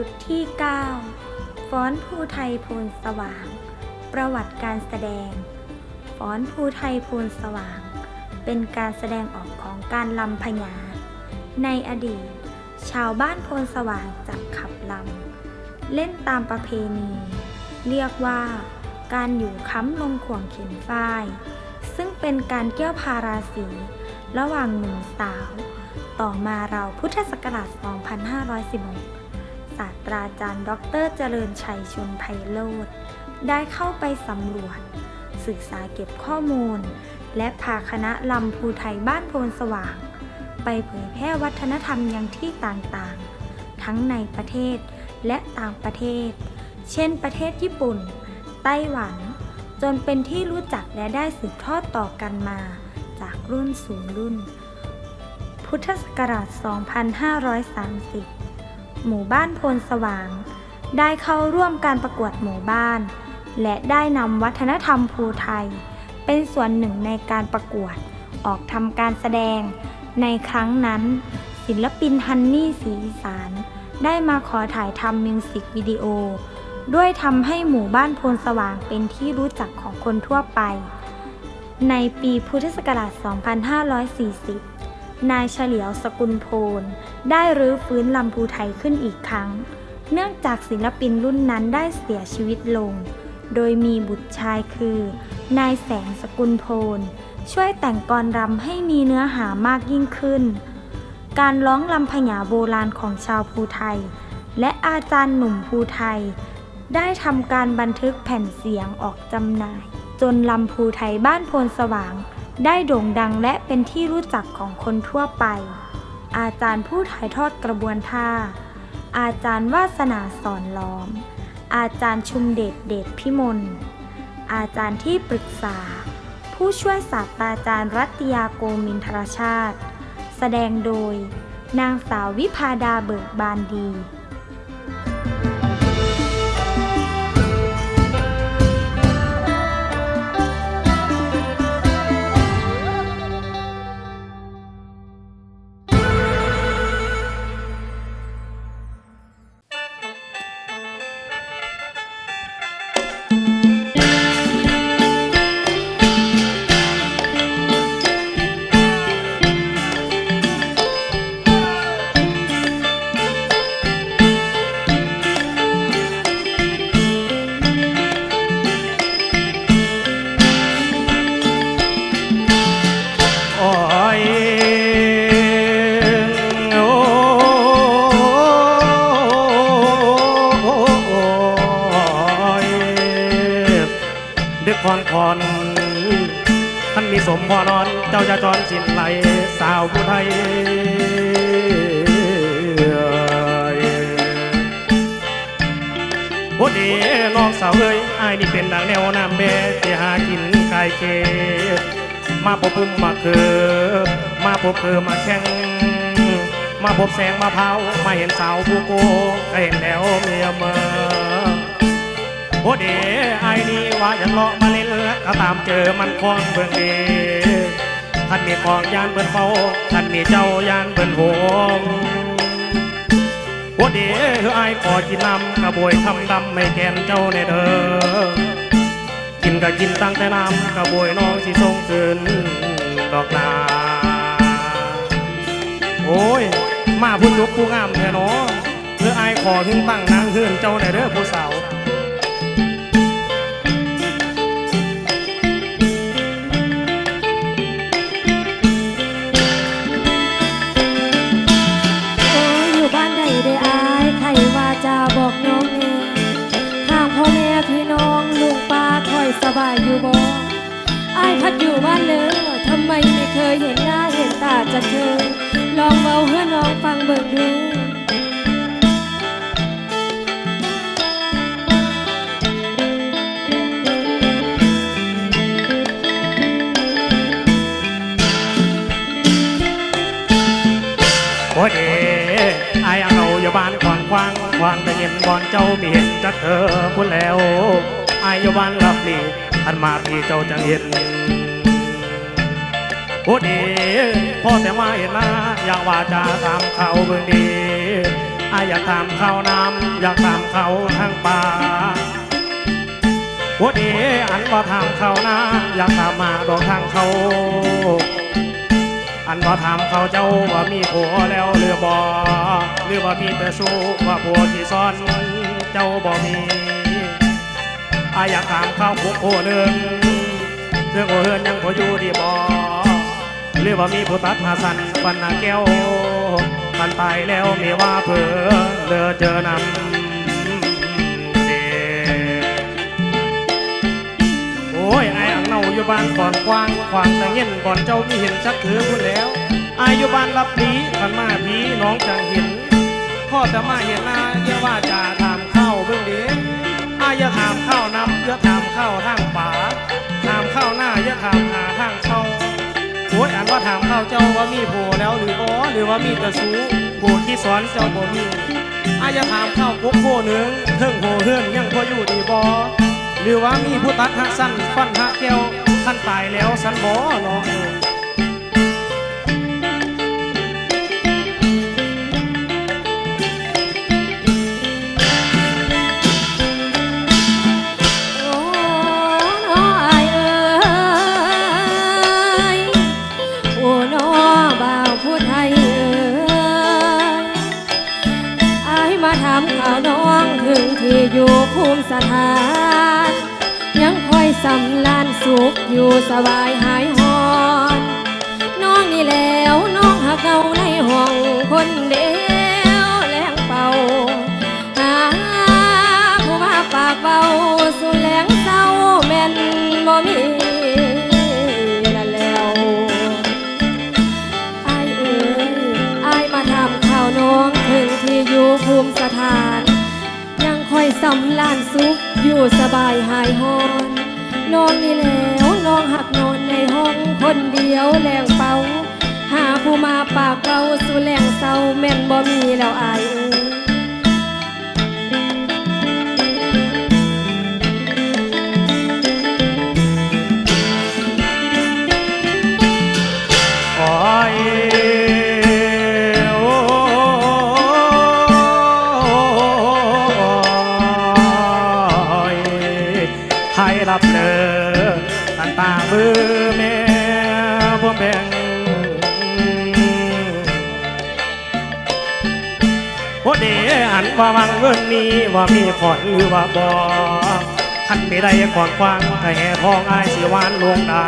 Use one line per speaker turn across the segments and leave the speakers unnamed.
ชุดที่ 9 ฟ้อนภูไทยโพนสว่าง ประวัติการแสดง ฟ้อนภูไทยโพนสว่าง เป็นการแสดงออกของการลำพญา ในอดีต ชาวบ้านโพนสว่างจะขับลำ เล่นตามประเพณี เรียกว่า การอยู่ค้ำลงข่วงเข็นฝ้าย ซึ่งเป็นการเกี่ยวพาราสีระหว่างหนุ่มสาว ต่อมาเราวพุทธศักราช 2516 ศาสตราจารย์ ดรเจริญชัยชนไพโรธได้เข้าไปสำรวจ ศึกษาเก็บข้อมูล และพาคณะลำภูไทยบ้านโพนสว่าง ไปเผยแพร่วัฒนธรรมยังที่ต่างๆ ทั้งในประเทศและต่างประเทศ เช่นประเทศญี่ปุ่น ไต้หวัน จนเป็นที่รู้จักและได้สืบทอดต่อกันมา จากรุ่นสู่รุ่น พุทธศักราช 2530 หมู่บ้านโพนสว่าง ได้เข้าร่วมการประกวดหมู่บ้าน และได้นำวัฒนธรรมภูไทย เป็นส่วนหนึ่งในการประกวด ออกทำการแสดง ในครั้งนั้น ศิลปินฮันนี่สีสานได้มาขอถ่ายทำมิวสิกวิดีโอ ด้วยทำให้หมู่บ้านโพนสว่างเป็นที่รู้จักของคนทั่วไป ในปีพุทธศักราช 2540 นายเฉลียวสกุลโพนได้รื้อฟื้นลำพูไทยขึ้นอีกครั้ง เนื่องจากศิลปินรุ่นนั้นได้เสียชีวิตลง โดยมีบุตรชายคือ นายแสงสกุลโพนช่วยแต่งกรรำให้มีเนื้อหามากยิ่งขึ้น การร้องลำพญาโบราณของชาวภูไทย และอาจารย์หนุ่มภูไทย ได้ทำการบันทึกแผ่นเสียงออกจำหน่าย จนลำพูไทยบ้านโพนสว่าง ได้โด่งดังและเป็นที่รู้จักของคนทั่วไป อาจารย์ผู้ถ่ายทอดกระบวนท่า อาจารย์วาสนาสอนล้อม อาจารย์ชุมเดชเดชพิมล อาจารย์ที่ปรึกษา ผู้ช่วยศาสตราจารย์รัตยาโกมินทรชาติ แสดงโดย นางสาววิพาดาเบิกบานดี
อนท่านมีสมพอนอน เจ้าจะจรสินไหลสาวผู้ไทยโอ้ดีน้องสาวเอ้ยไอ้ายนี่เป็นดังแนวน้ำแม่ที่หากินไก่เกมาพบพึ่มมาคือ มาพบคือมาแข่งมาพบแสงมาเผามาเห็นสาวผู้โกก็เห็นแล้วเมียเมื่อ โอ้ดีไอ้นี่ว่าอย่าเลาะมาเล่นก็ตามเจอมันคล้องเบิ่งเดท่านมีของยานเบิ่นเฝ้าท่านมีเจ้ายานเบิ่นหวงโอ้เดไอ้ขอกินน้ำกระบวยคำดำไม่แกนเจ้าในเด้อกินก็กินตั้งแต่น้ำกระบวยน้องสิส่งคืนดอกนาโอ้ย มาพุ่นยกผู้งามแท้เนาะเพื่อไอ้ขอขึ้นตั้งนางเฮือนเจ้าในเด้อผู้สาว
จากเธอ ลองเบาให้น้องฟังเบิ่งดู
โอ้เอ๋ไอ้ายเอาอยู่บ้านควางควางควางแต่เย็นบอนเจ้ามีเห็นจักเธอพุ่นแล้วไอ้ายอยู่บ้านลับลีท่านมาพี่เจ้าจังเห็น โอ้ดีพ่อแต่ไมาเห็นหน้าอยากว่าจะตามเขาเบิ่งดีอาอยากถามข้าน้ำอยากถามเขาทางป่าโอ้เดอันว่าถามเขานะอยากถามมาดอกทางเขา อันว่าถามเขาเจ้าว่ามีผัวแล้วหรือบ่หรือว่ามีแต่สู้ว่าผัวที่ซ่อนเจ้าบ่มีอายอยากถามเขาผู้โอหนึ่งเรื่องโอเฮือนยังพออยู่ดีบ่ หรือว่ามีผู้ตัดหาสันปันหนาแก้วมันตายแล้วมีว่าเผื่อเลือเจอนำเดโอ้ยไอ้อังเนาอยู่บ้านก่อนกว้างขวางแต่เงินก่อนเจ้ามีเห็นชักถือคุณแล้วอายอยู่บ้านรับผีขันมาผีน้องจังเห็นพ่อจะมาเห็นหน้าเยาว่าจะถามข้าวเบื้องเดีอายอย่าถามข้าวน้ำอย่าถามข้าวทา ถามข้าวเจ้าว่ามีโผแล้วหรืออ๋อหรือว่ามีตะสูโผที่สอนเจ้าบ่มีอาจจะถามข้าวพกโผหนึ่งเทิงโผเฮือนยังพออยู่ดีบ่หรือว่ามีผู้ตัดหักสั้นฟันหักแก้วา
มข่าวน้องถึงที่อยู่ภูมิสถาน ยังคอยสำลานสุขอยู่สบายหายหอน น้องนี่แล้วน้องหักเอาในห้องคนเดียว สำลานสุขอยู่สบายหายหอน น้องนี่แล้วน้องหักนอนในห้องคนเดียวแรงเป่า หาผู้มาปากเบาสุแหลงเศร้าแม่นบ่มีแล้วอายเอ
บเลยตันตามือแม่พวงแบ่งโอเดหันว่าวังเงินนี้ว่ามีขอนหรือว่าบอขันไมีได้ก่อนควางก็แห่ทองอายสิวานลงได้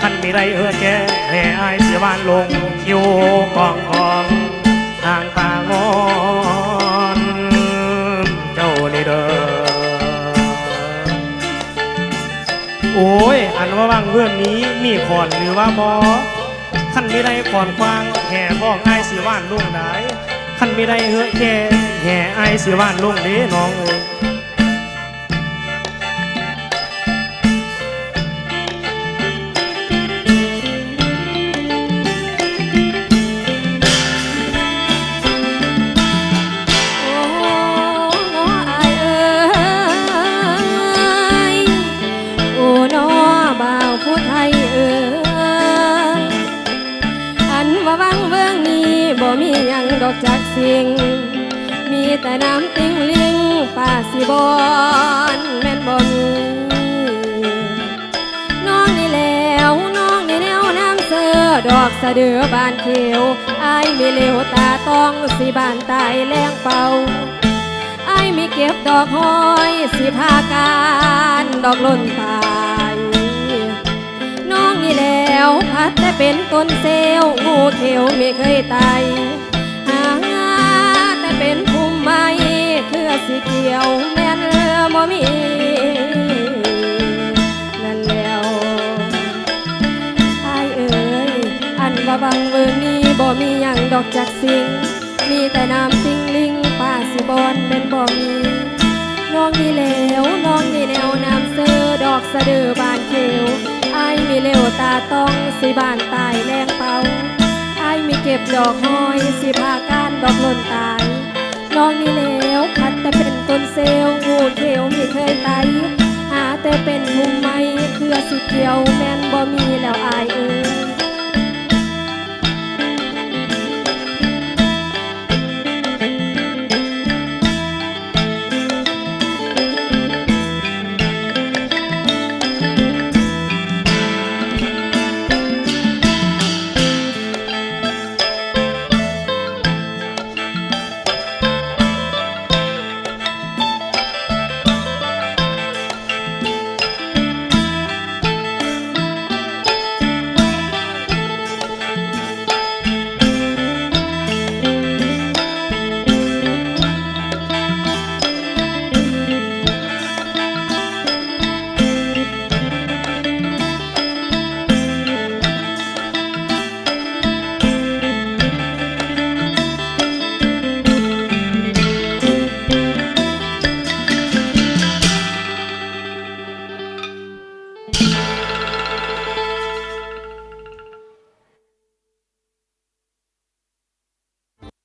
ขันไมีได้เออแก่แห่อายสิวานลงคิวกองกองทางตา โอ้ย อันว่าวังเพื่อนนี้มีขอนหรือว่าบอขันไม่ได้ก่อนควางแห่พ้องไอ้สิว่านลุงได้ขันไม่ได้เฮ้ยแก่แห่ไอ้สิว่านลุงเด้น้องเอ้ย
ง มีแต่น้ำติงลิงป่าสิบอนแม่นบ่มีน้องนี่แล้วน้องนี่แนวน้ำเสือดอกสะเดือบานเขียวไอายมีเลวตาต้องสิบานตายแรงเป่าไอายมีเก็บดอกหอยสิพาการดอกล่นตายน้องนี่แล้วพัดแต่เป็นต้นเซลงูเขียวไม่เคยตายหาแเครือสีเขียวแม่นบ่มีนั่นแล้วอายเอ๋ยอันว่าบังเวิงนี้บ่มีหยังดอกจากสิ่ง มีแต่น้ำติงลิงป่าสิบอนเป็นบ่มีน้องนี่แล้วน้องนี่แนวน้ำเสือดอกสะดือบานเขียวอายมีเลวตาต้องสิบานตายแรงเป่าอายมีเก็บดอกหอยสิพาการดอกล่นตาย ลองนี่แล้วพัดแต่เป็นต้นเซลงูเขียวไม่เคยตายหาแต่เป็นมุมไม้เครือสีเขียวแม่นบ่มีแล้วอายเอ้